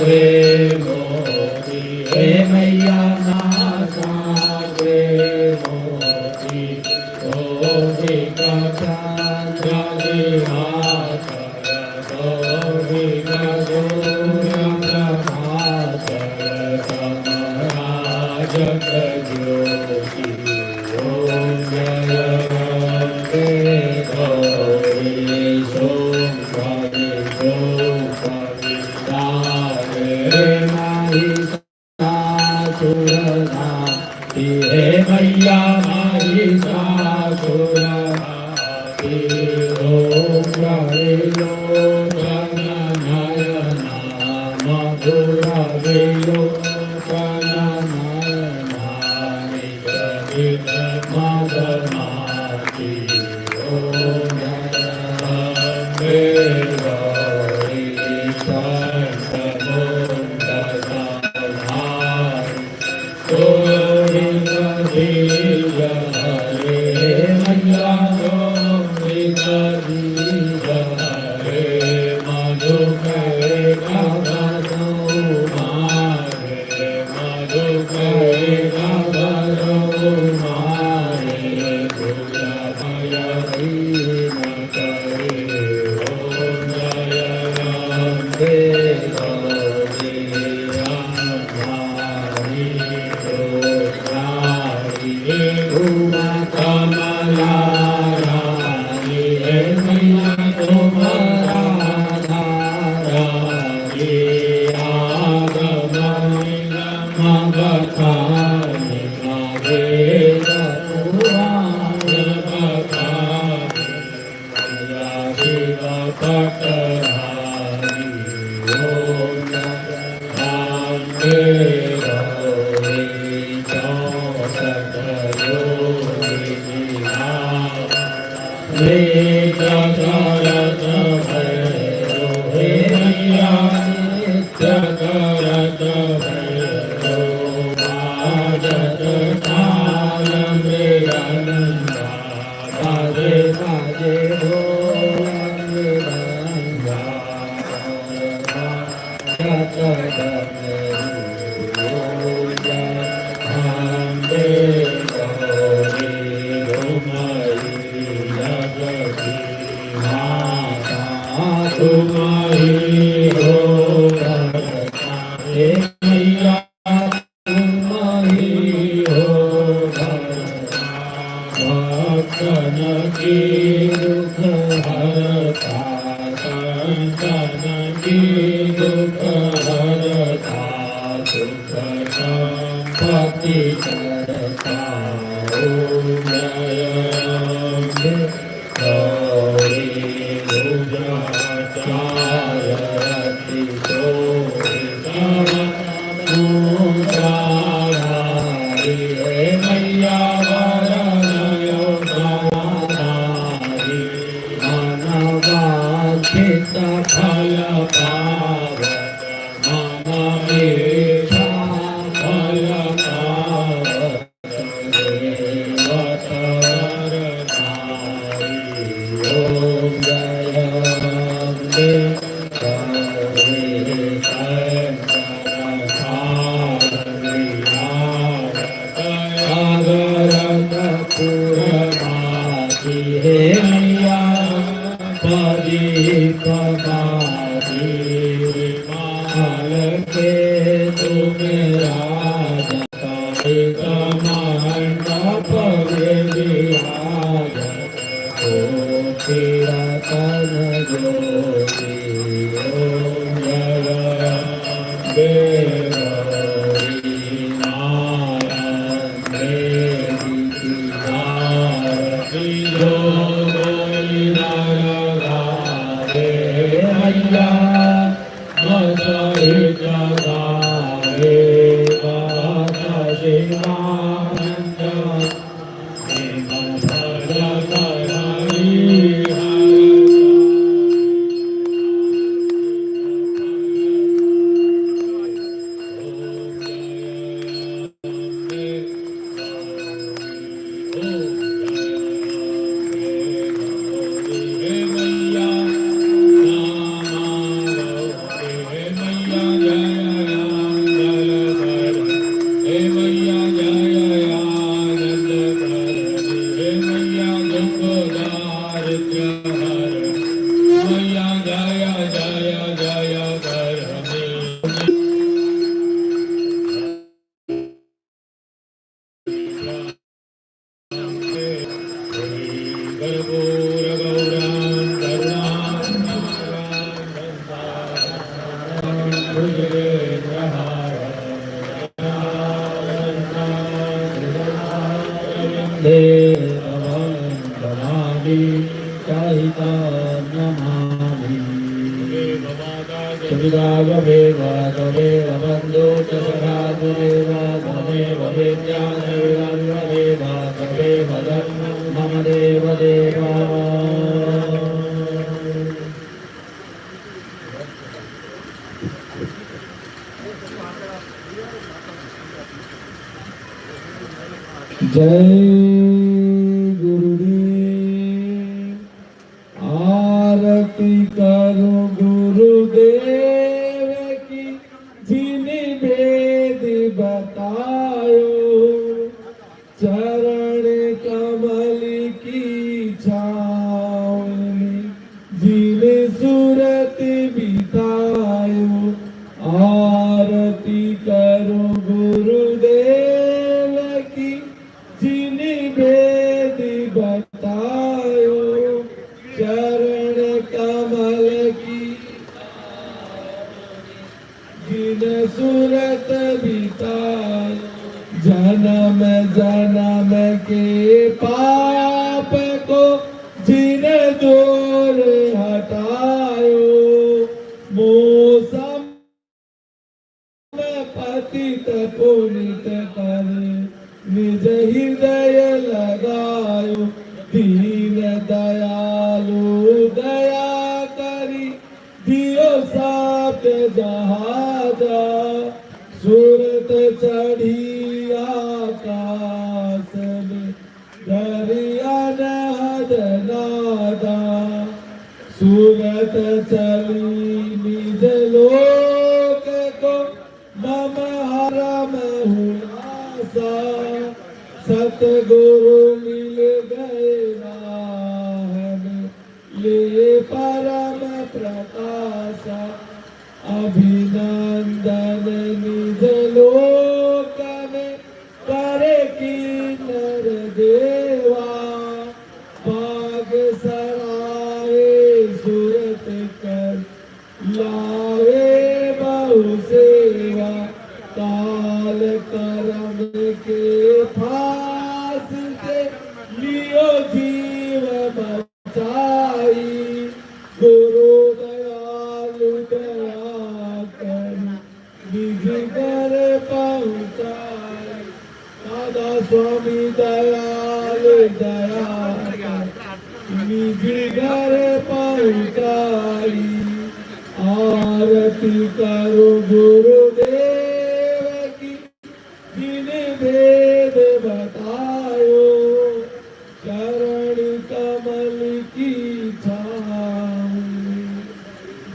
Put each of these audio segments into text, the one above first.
Padre. ஏ மையா Maria. Thank you. मन जय Do. अतीत पुनित कर। निज हृदय लगायो, दीन दयालु दया करी। दियो साथ जहाजा, सूरत चढ़ी आकाश में। दरिया नद नादा, सूरत चली ਖਾਲਸਾ ਸਤਿਗੁਰੂ स्तुति करो गुरुदेव की दिन भेद बतायो। चरण कमल की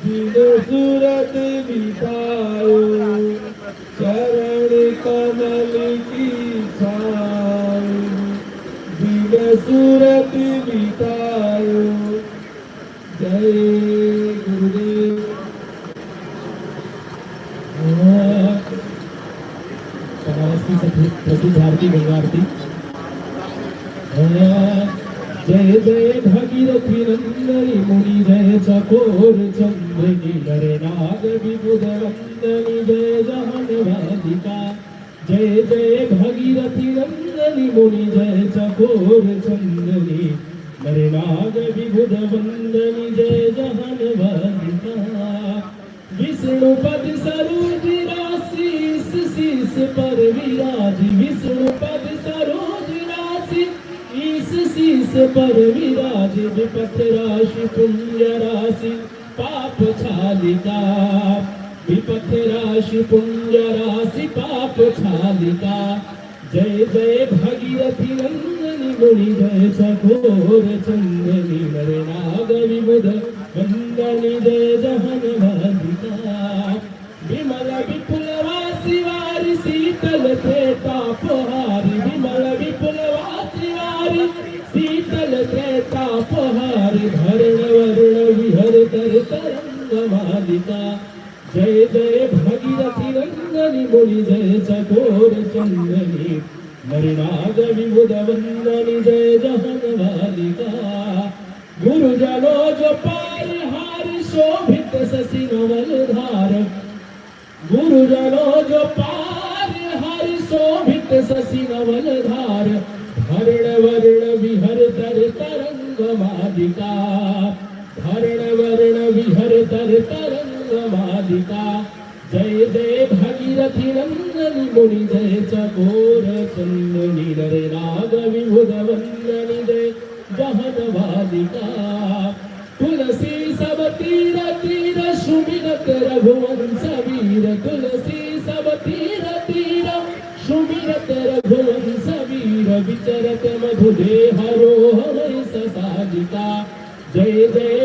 दिन सूरत बितायो। चरण कमल की दिन सूरत बिताओ आरती गंगा आरती। जय जय, भगीरथी नंदनी मुनि, जय चकोर चंद्रनी, नर नाग विबुध वंदनी जय जहनवादिका जय जय, भगीरथी नंदनी मुनि, जय चकोर चंदनी नर नाग विबुध वंदनी जय जहनवादिका विष्णु पद सरोज राशीस शीस पर विराज शीस पर विराज विपथ राशि पुण्य राशि पाप छालिका। विपथ राशि पुण्य राशि पाप छालिका। जय जय भगीरथी नंदनी मुनि, जय सघोर चंदनी, नर नाग विबुध वंदनी जय जहन मालिका जय जय भगीरथी नंदनी मुनि जय चकोर चंदनी। नरनाग विबुध वंदनी, जय जहन वालिका गुरुजनो जो पार हार, शोभित शशि नवल धार। गुरुजनो जो पार हार, शोभित शशि नवल धार। हरण वर्ण विहर तर तरंग मालिका। हरण वर्ण विहर तर तरंग मालिका जय जय भगीरथी नंदनी मुनि, जय चकोर चंदनी, नर नाग विभुध वंदनी, जय जहन वालिका तुलसी सब तीर तीर सुमिरत रघुवंश वीर। तुलसी सब तीर तीर सुमिरत रघुवंश वीर। विचरत मधुदे हरो हमै जय जय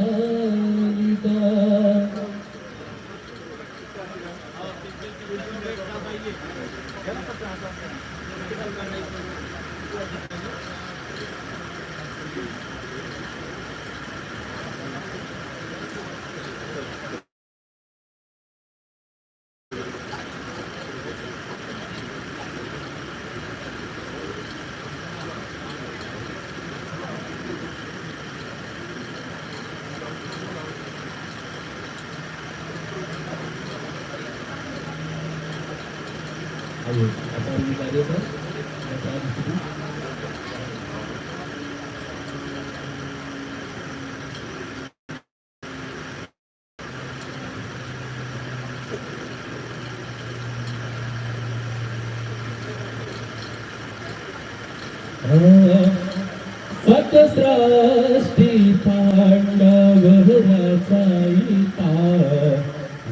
सतसृष्टि पांडव रचयिता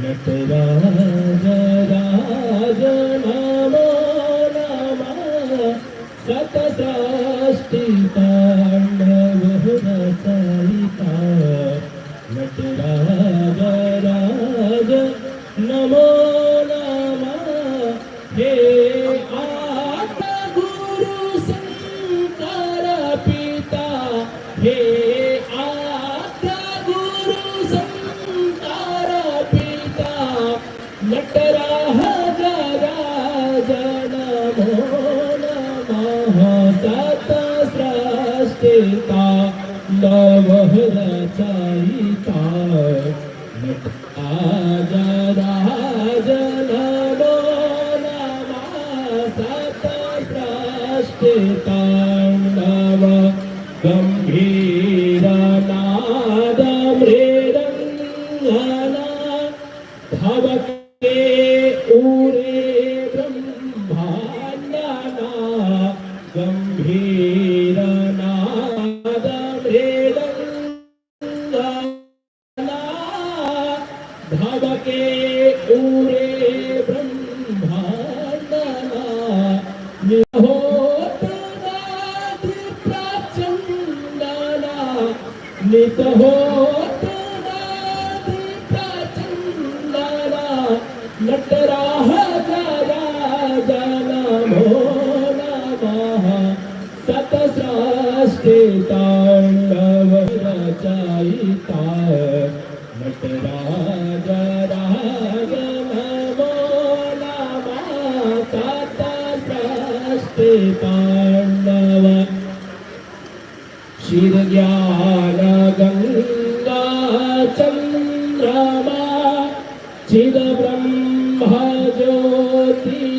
नटराज राज नमो नमः सतसृष्टि सतस्रष्टिता नवः रचयिता सतश्राष्टे तांडव रचाईता ज्ञान गंगा चंद्रमा चिद ब्रह्म ज्योति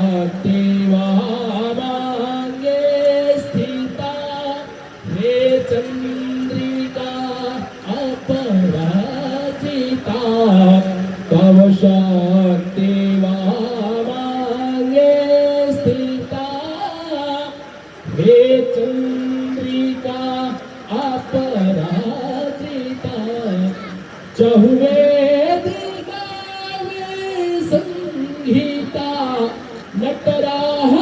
Let it the